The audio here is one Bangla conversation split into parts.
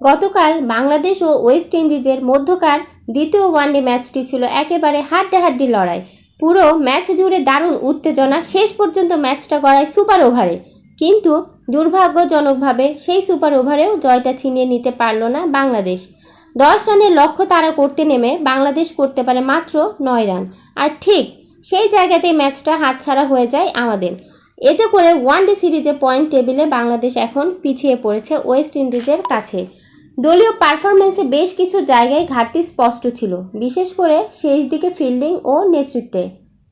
গতকাল বাংলাদেশ ও ওয়েস্ট ইন্ডিজের মধ্যকার দ্বিতীয় ওয়ানডে ম্যাচটি ছিল একেবারে হাড্ডাহাড্ডি লড়াই। পুরো ম্যাচ জুড়ে দারুণ উত্তেজনা শেষ পর্যন্ত ম্যাচটা গড়ায় সুপার ওভারে। কিন্তু দুর্ভাগ্যজনকভাবে সেই সুপার ওভারেও জয়টা ছিনিয়ে নিতে পারল না বাংলাদেশ। দশ রানের লক্ষ্য তারা করতে নেমে বাংলাদেশ করতে পারে মাত্র নয় রান। আর ঠিক সেই জায়গাতেই ম্যাচটা হাতছাড়া হয়ে যায় আমাদের। এতে করে ওয়ানডে সিরিজে পয়েন্ট টেবিলে বাংলাদেশ এখন পিছিয়ে পড়েছে ওয়েস্ট ইন্ডিজের কাছে। দলীয় পারফরমেন্সে বেশ কিছু জায়গায় ঘাটতি স্পষ্ট ছিল, বিশেষ করে শেষ দিকে ফিল্ডিং ও নেতৃত্বে।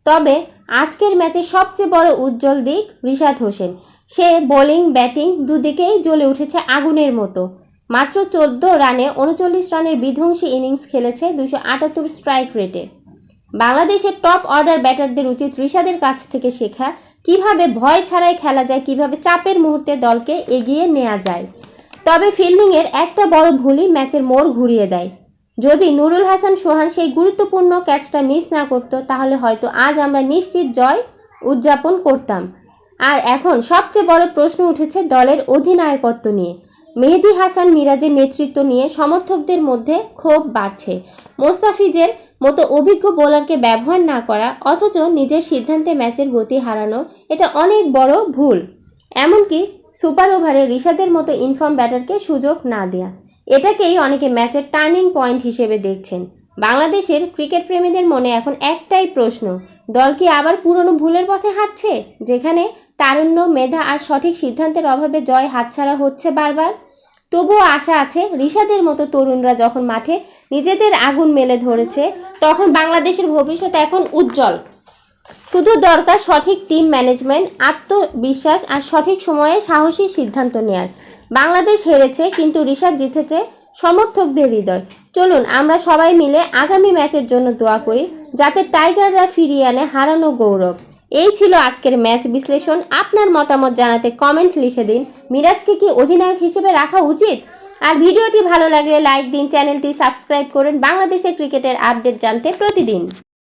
তবে আজকের ম্যাচে সবচেয়ে বড় উজ্জ্বল দিক রিশাদ হোসেন। সে বোলিং, ব্যাটিং দুদিকেই জ্বলে উঠেছে আগুনের মতো। মাত্র চোদ্দ রানে উনচল্লিশ রানের বিধ্বংসী ইনিংস খেলেছে দুশো আটাত্তর স্ট্রাইক রেটে বাংলাদেশের টপ অর্ডার ব্যাটারদের উচিত ঋষাদের কাছ থেকে শেখা, কীভাবে ভয় ছাড়াই খেলা যায়, কীভাবে চাপের মুহূর্তে দলকে এগিয়ে নেওয়া যায়। তবে ফিল্ডিংয়ের একটা বড় ভুলই ম্যাচের মোড় ঘুরিয়ে দেয়। যদি নুরুল হাসান সোহান সেই গুরুত্বপূর্ণ ক্যাচটা মিস না করতো, তাহলে হয়তো আজ আমরা নিশ্চিত জয় উদযাপন করতাম। আর এখন সবচেয়ে বড় প্রশ্ন উঠেছে দলের অধিনায়কত্ব নিয়ে। মেহেদি হাসান মিরাজের নেতৃত্ব নিয়ে সমর্থকদের মধ্যে ক্ষোভ বাড়ছে। মোস্তাফিজের মতো অভিজ্ঞ বোলারকে ব্যবহার না করা, অথচ নিজের সিদ্ধান্তে ম্যাচের গতি হারানো, এটা অনেক বড় ভুল। এমনকি সুপার ওভারে ঋষাদের মতো ইনফর্ম ব্যাটারকে সুযোগ না দেয়া। এটাকেই অনেকে ম্যাচের টার্নিং পয়েন্ট হিসেবে দেখছেন। বাংলাদেশের ক্রিকেট প্রেমীদের মনে এখন একটাই প্রশ্ন, দল কি আবার পুরনো ভুলের পথে হাঁটছে, যেখানে তারুণ্য, মেধা আর সঠিক সিদ্ধান্তের অভাবে জয় হাতছাড়া হচ্ছে বারবার? তবুও আশা আছে ঋষাদের মতো তরুণরা যখন মাঠে নিজেদের আগুন মেলে ধরেছে, তখন বাংলাদেশের ভবিষ্যৎ এখন উজ্জ্বল। শুধু দরকার সঠিক টিম ম্যানেজমেন্ট আত্মবিশ্বাস আর সঠিক সময়ে সাহসী সিদ্ধান্ত নেয়ার। বাংলাদেশ হেরেছে, কিন্তু ঋষাদ জিতেছে সমর্থকদের হৃদয়। চলুন, আমরা সবাই মিলে আগামী ম্যাচের জন্য দোয়া করি, যাতে টাইগাররা ফিরিয়ে আনে হারানো গৌরব। এই ছিল আজকের ম্যাচ বিশ্লেষণ। আপনার মতামত জানাতে কমেন্ট লিখে দিন। মিরাজকে কি অধিনায়ক হিসেবে রাখা উচিত? আর ভিডিওটি ভালো লাগলে লাইক দিন, চ্যানেলটি সাবস্ক্রাইব করুন। বাংলাদেশের ক্রিকেটের আপডেট জানতে প্রতিদিন।